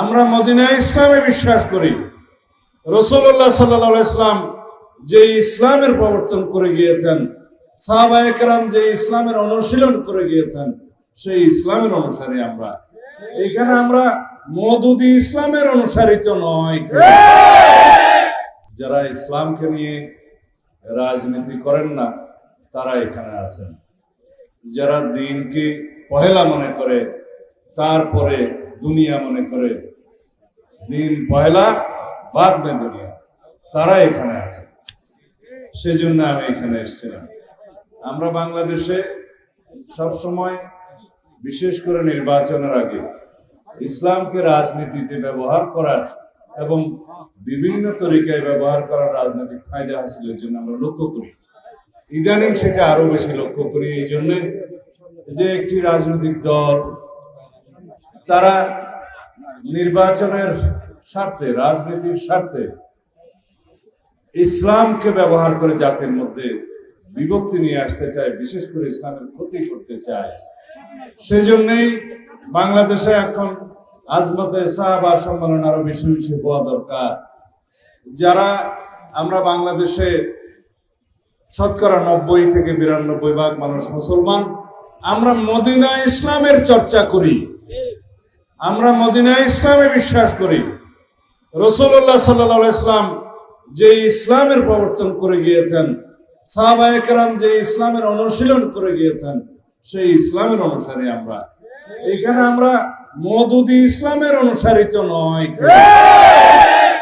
আমরা মদিনা ইসলামে বিশ্বাস করি। রসুল্লাহ সাল্লাহ ইসলাম যে ইসলামের প্রবর্তন করে গিয়েছেন সাহাবা যে ইসলামের অনুশীলন করে গিয়েছেন, সেই ইসলামের অনুসারে আমরা। এখানে আমরা মদুদি ইসলামের অনুসারিত নয়। যারা ইসলামকে নিয়ে রাজনীতি করেন না, তারা এখানে আছেন। যারা দিনকে পহেলা মনে করে, তারপরে দুনিয়া মনে করে। দিন পহেলা বাদ মে দুনিয়া। তারা এখানে আছে। সেজন্য আমি এখানে এসেছিলাম। আমরা বাংলাদেশে সব সময় বিশেষ করে নির্বাচনের আগে, ইসলামকে রাজনীতিতে ব্যবহার করার এবং বিভিন্ন তরিকায় ব্যবহার করার রাজনৈতিক ফায়দা হাসিলের জন্য আমরা লক্ষ্য করি। ইদানিং সেটা আরও বেশি লক্ষ্য করি। এই জন্য যে একটি রাজনৈতিক দল তারা নির্বাচনের স্বার্থে, রাজনীতির স্বার্থে ইসলামকে ব্যবহার করে জাতির মধ্যে বিভক্তি নিয়ে আসতে চায়, বিশেষ করে ইসলামের ক্ষতি করতে চায়। সেই সেজন্যই বাংলাদেশে এখন আজমতে সাহাবা সম্মেলন আরও বেশি বেশি হওয়া দরকার। যারা আমরা বাংলাদেশে শতকরা নব্বই থেকে বিরানব্বই ভাগ মানুষ মুসলমান, আমরা মদিনা ইসলামের চর্চা করি। আমরা মদিনা ইসলামে বিশ্বাস করি রসুল্লাহ সাল্লাহ ইসলাম যে ইসলামের প্রবর্তন করে গিয়েছেন সাহাবা একরাম যে ইসলামের অনুশীলন করে গিয়েছেন, সেই ইসলামের অনুসারে আমরা এখানে আমরা মদুদি ইসলামের অনুসারিত নয়।